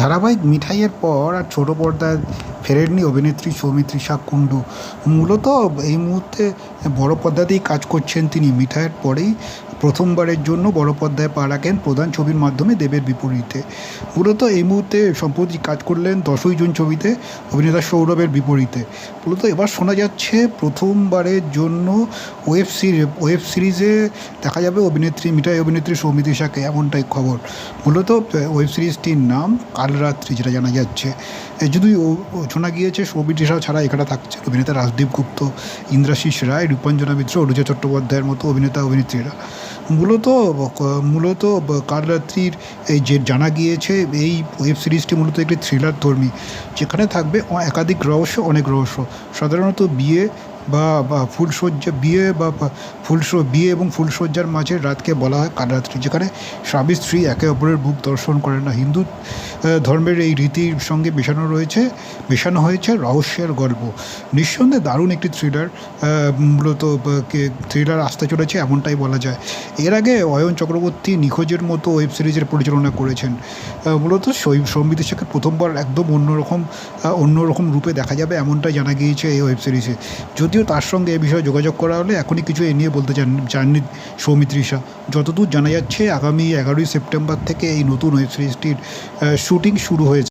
ধারাবাহিক মিঠাইয়ের পর আর ছোটো পর্দায় ফেরেননি অভিনেত্রী সৌমিত্রী সৌমিত্রিষা কুণ্ডু মূলত এই মুহূর্তে বড় পর্দাতেই কাজ করছেন তিনি। মিঠাইয়ের পরেই প্রথমবারের জন্য বড় পর্দায় পা রাখেন প্রধান ছবির মাধ্যমে দেবের বিপরীতে। মূলত এই মুহূর্তে সম্প্রতি কাজ করলেন দশই জুন ছবিতে অভিনেতা সৌরভের বিপরীতে। মূলত এবার শোনা যাচ্ছে প্রথমবারের জন্য ওয়েব সিরিজ ওয়েব সিরিজে দেখা যাবে অভিনেত্রী, মিঠাই অভিনেত্রী সৌমিত্রী সৌমিত্রিষাকে এমনটাই খবর। মূলত ওয়েব সিরিজটির নাম কাল রাত্রি যেটা জানা যাচ্ছে। যদি শোনা গিয়েছে সৌমিত্রিষা ছাড়া এখানে থাকছে অভিনেতা রাজদীপ গুপ্ত ইন্দ্রাশিস রায়, রূপাঞ্জনা মিত্র অরুজা চট্টোপাধ্যায়ের মতো অভিনেতা অভিনেত্রীরা। মূলত মূলত কাল রাত্রির এই যে জানা গিয়েছে, এই ওয়েব সিরিজটি মূলত একটি থ্রিলার ধর্মী যেখানে থাকবে একাধিক রহস্য, অনেক রহস্য। সাধারণত বিয়ে বা ফুলশয্যা বিয়ে বা ফুলস বিয়ে এবং ফুলশয্যার মাঝে রাতকে বলা হয় কালরাত্রি, যেখানে স্বামী স্ত্রী একে অপরের মুখ দর্শন করে না। হিন্দু ধর্মের এই রীতির সঙ্গে মেশানো রয়েছে, মেশানো হয়েছে রহস্যের গল্প। নিঃসন্দেহে দারুণ একটি থ্রিলার মূলত থ্রিলার আসতে চলেছে এমনটাই বলা যায়। এর আগে অয়ন চক্রবর্তী নিখোঁজের মতো ওয়েব সিরিজের পরিচালনা করেছেন। মূলত সৌমিত শেখের প্রথমবার একদম অন্যরকম অন্যরকম রূপে দেখা যাবে এমনটাই জানা গিয়েছে এই ওয়েব সিরিজে। যদিও তার সঙ্গে এ বিষয়ে যোগাযোগ করা হলে এখনই কিছু এ নিয়ে বলতে চান চাননি সৌমিত্রিষা। যতদূর জানা যাচ্ছে, আগামী এগারোই সেপ্টেম্বর থেকে এই নতুন ওয়েব সিরিজটির শুটিং শুরু হয়েছে।